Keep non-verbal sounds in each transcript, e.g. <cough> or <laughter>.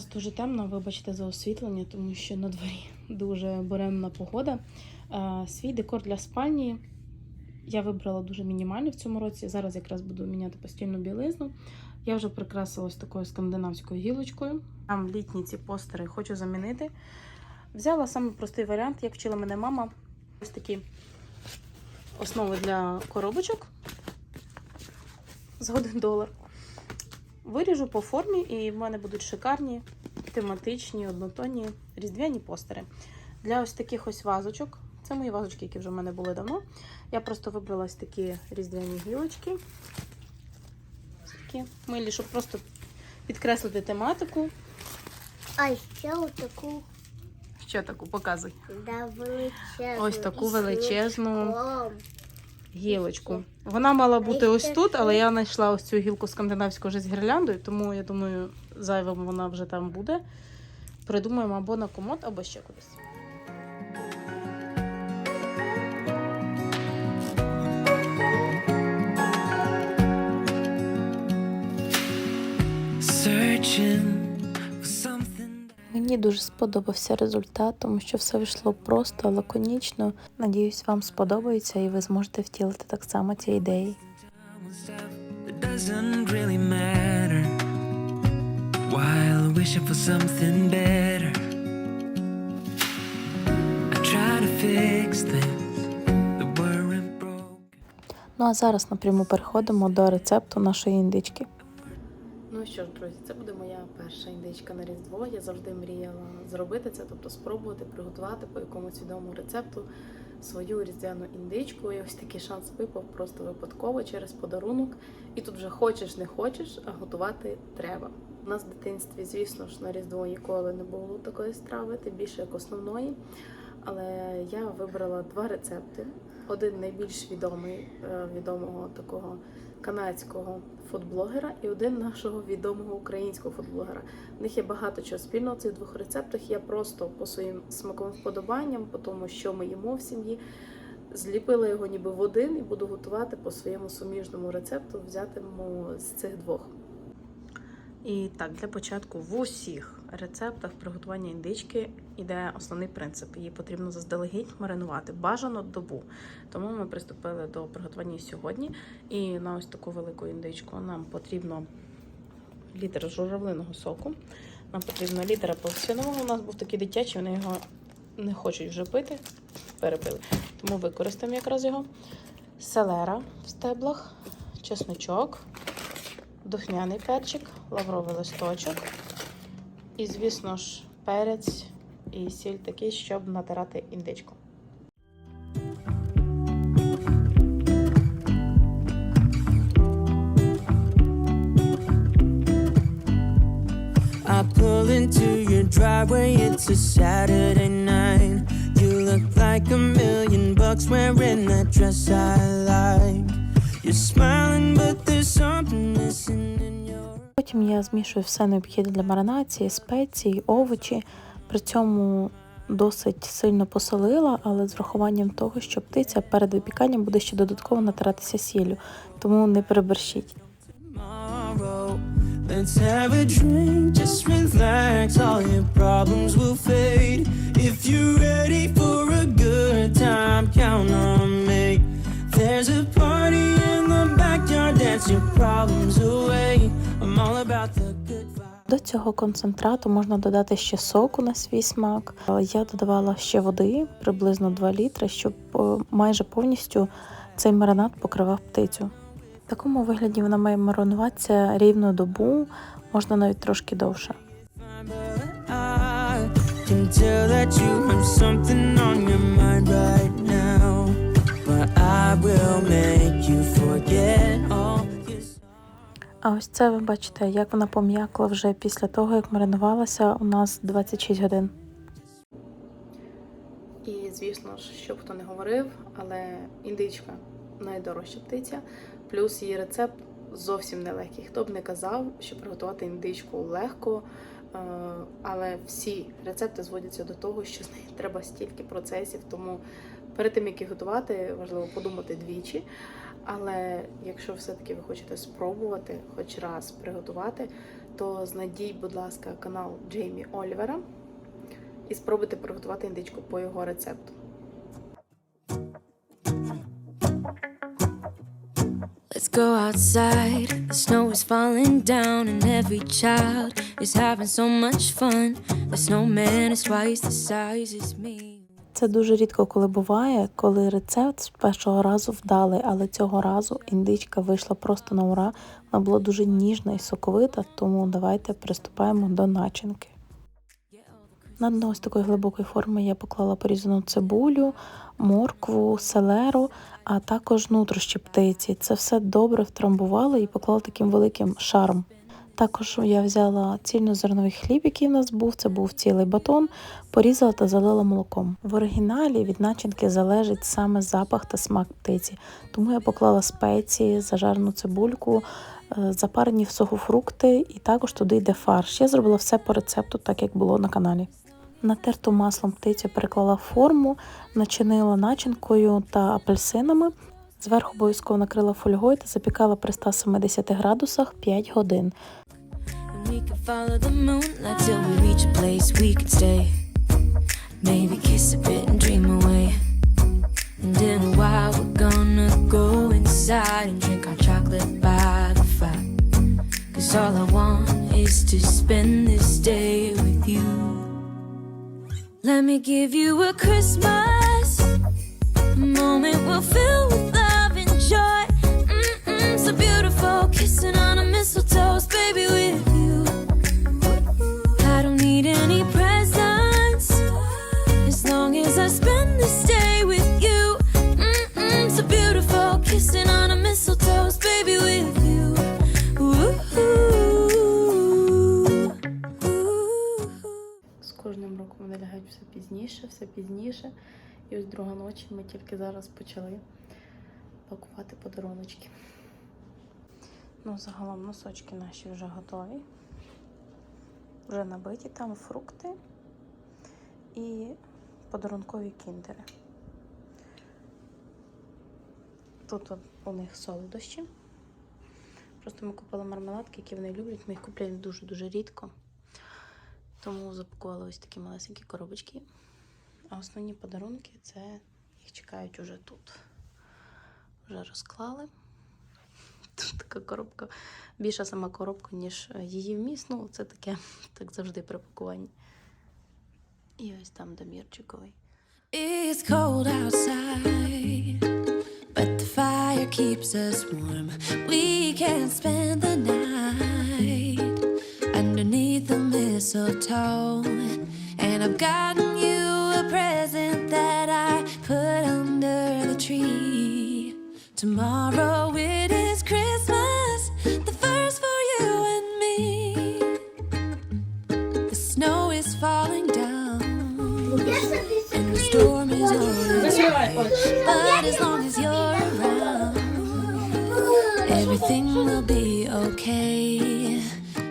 нас дуже темно, вибачте за освітлення, тому що на дворі <laughs> дуже буремна погода. Е, Свій декор для спальні я вибрала дуже мінімальний в цьому році. Зараз якраз буду міняти постійну білизну. Я вже прикрасила такою скандинавською гілочкою. Там літні ці постери хочу замінити. Взяла самий простий варіант, як вчила мене мама. Ось такі основи для коробочок 1 долар. Виріжу по формі, і в мене будуть шикарні, тематичні, однотонні різдвяні постери. Для ось таких ось вазочок. Це мої вазочки, які вже в мене були давно. Я просто вибрала ось такі різдвяні гілочки. Ось такі милі, щоб просто підкреслити тематику. А ще отаку Що таку показуй. да, величезну. Ось таку величезну. Гілочку. Вона мала бути ось тут, але я знайшла ось цю гілку скандинавську вже з гірляндою, тому я думаю, зайвим вона вже там буде. Придумаємо або на комод, або ще кудись. Searching. Мені дуже сподобався результат, тому що все вийшло просто, лаконічно. Надіюсь, вам сподобається і ви зможете втілити так само ці ідеї. Ну а зараз напряму переходимо до рецепту нашої індички. Ну що ж, друзі, це буде моя перша індичка на Різдво. Я завжди мріяла зробити це, тобто спробувати приготувати по якомусь відомому рецепту свою різдвяну індичку. І ось такий шанс випав просто випадково через подарунок. І тут вже хочеш, не хочеш, а готувати треба. У нас в дитинстві, звісно ж, на Різдво ніколи не було такої страви, тим більше як основної. Але я вибрала два рецепти. Один найбільш відомий е, відомого такого канадського фудблогера і один нашого відомого українського фудблогера. В них є багато чого спільного в цих двох рецептах. Я просто по своїм смаковим вподобанням, по тому, що ми їмо в сім'ї, зліпила його ніби в один і буду готувати по своєму суміжному рецепту, взятиму з цих двох. І так, для початку в усіх рецептах приготування індички йде основний принцип. Її потрібно заздалегідь маринувати, бажано добу. Тому ми приступили до приготування сьогодні. І на ось таку велику індичку нам потрібно літр журавлиного соку. Нам потрібно літр апельсинового. У нас був такий дитячий, вони його не хочуть вже пити, перепили. Тому використаємо якраз його. Селера в стеблах, чесночок, духмяний перчик, лавровий листочок. І, звісно ж, перець і сіль такий, щоб натирати індичку. I pull into your driveway, it's a Saturday night. You look like a million bucks wearing that dress I like. You're smiling, but Потім я змішую все необхідне для маринації, спеції, овочі. При цьому досить сильно посолила, але з врахуванням того, що птиця перед випіканням буде ще додатково натиратися сіллю, тому не переборщіть. До цього концентрату можна додати ще соку на свій смак. Я додавала ще води, приблизно 2 літри, щоб е, майже повністю цей маринад покривав птицю. В такому вигляді вона має маринуватися рівно добу, можна навіть трошки довше. А ось це ви бачите, як вона пом'якла вже після того, як маринувалася у нас 26 годин. І звісно ж, що б хто не говорив, але індичка найдорожча птиця, плюс її рецепт зовсім нелегкий. Хто б не казав, що приготувати індичку легко, е, але всі рецепти зводяться до того, що з нею треба стільки процесів, тому перед тим, як їх готувати, важливо подумати двічі. Але якщо все-таки ви хочете спробувати хоч раз приготувати, то знайдіть, будь ласка, канал Джеймі Олівера і спробуйте приготувати індичку по його рецепту. Let's go outside. The snow is falling down, and every child is having so much fun. The snowman is twice the size as me. Це дуже рідко коли буває, коли рецепт з першого разу вдалий, але цього разу індичка вийшла просто на ура. Вона була дуже ніжна і соковита, тому давайте приступаємо до начинки. На дно ось такої глибокої форми я поклала порізану цибулю, моркву, селеру, а також нутрощі птиці. Це все добре втрамбувала і поклала таким великим шаром. Також я взяла цільнозерновий хліб, який в нас був. Це був цілий батон, порізала та залила молоком. В оригіналі від начинки залежить саме запах та смак птиці, тому я поклала спеції, зажарену цибульку, е, запарені в сухофрукти, і також туди йде фарш. Я зробила все по рецепту, так як було на каналі. Натерту маслом птицю переклала форму, начинила начинкою та апельсинами. Зверху обов'язково накрила фольгою та запікала при 170 градусах 5 годин. We could follow the moonlight till we reach a place we could stay. Maybe kiss a bit and dream away. And in a while, we're gonna go inside and drink our chocolate by the fire. Cause all I want is to spend this day with you. Let me give you a Christmas, a moment we'll fill with love and joy. Mm-mm, so beautiful, kissing on a mistletoe, baby, with все пізніше. І ось друга ночі ми тільки зараз почали пакувати подаруночки. Ну, загалом носочки наші вже готові. Вже набиті там фрукти і подарункові кіндери. Тут у них солодощі. Просто ми купили мармеладки, які вони люблять. Ми їх купляємо дуже-дуже рідко. Тому запакували ось такі малесенькі коробочки. А основні подарунки це їх чекають уже тут. Вже розклали. Тут така коробка, більша сама коробка, ніж її вміст. Ну, це таке, так завжди при пакуванні. І ось там домірчиковий. It's cold outside, but the fire keeps us warm. We can spend the night underneath the mistletoe. And I've gotten you Tomorrow it is Christmas, the first for you and me. The snow is falling down. And the storm is way. But as long as you're around, everything will be okay.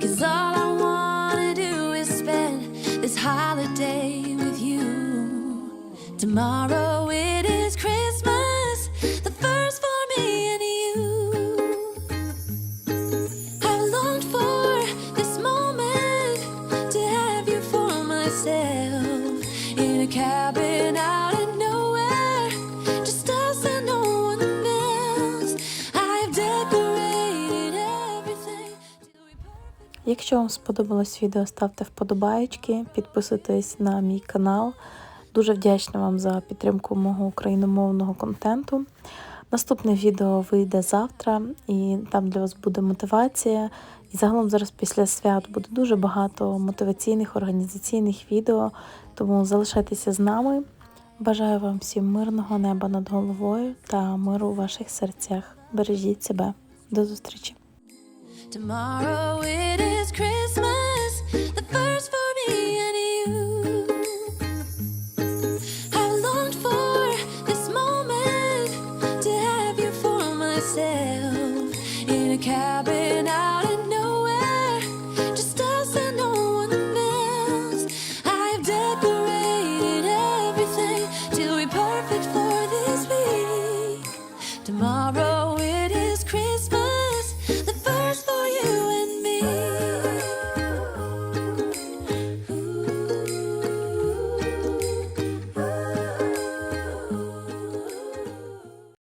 Cause all I wanna do is spend this holiday with you. Tomorrow is Якщо вам сподобалось відео, ставте вподобаєчки, підписуйтесь на мій канал. Дуже вдячна вам за підтримку мого україномовного контенту. Наступне відео вийде завтра, і там для вас буде мотивація. І загалом зараз після свят буде дуже багато мотиваційних організаційних відео. Тому залишайтеся з нами. Бажаю вам всім мирного неба над головою та миру у ваших серцях. Бережіть себе. До зустрічі! Tomorrow it is Christmas,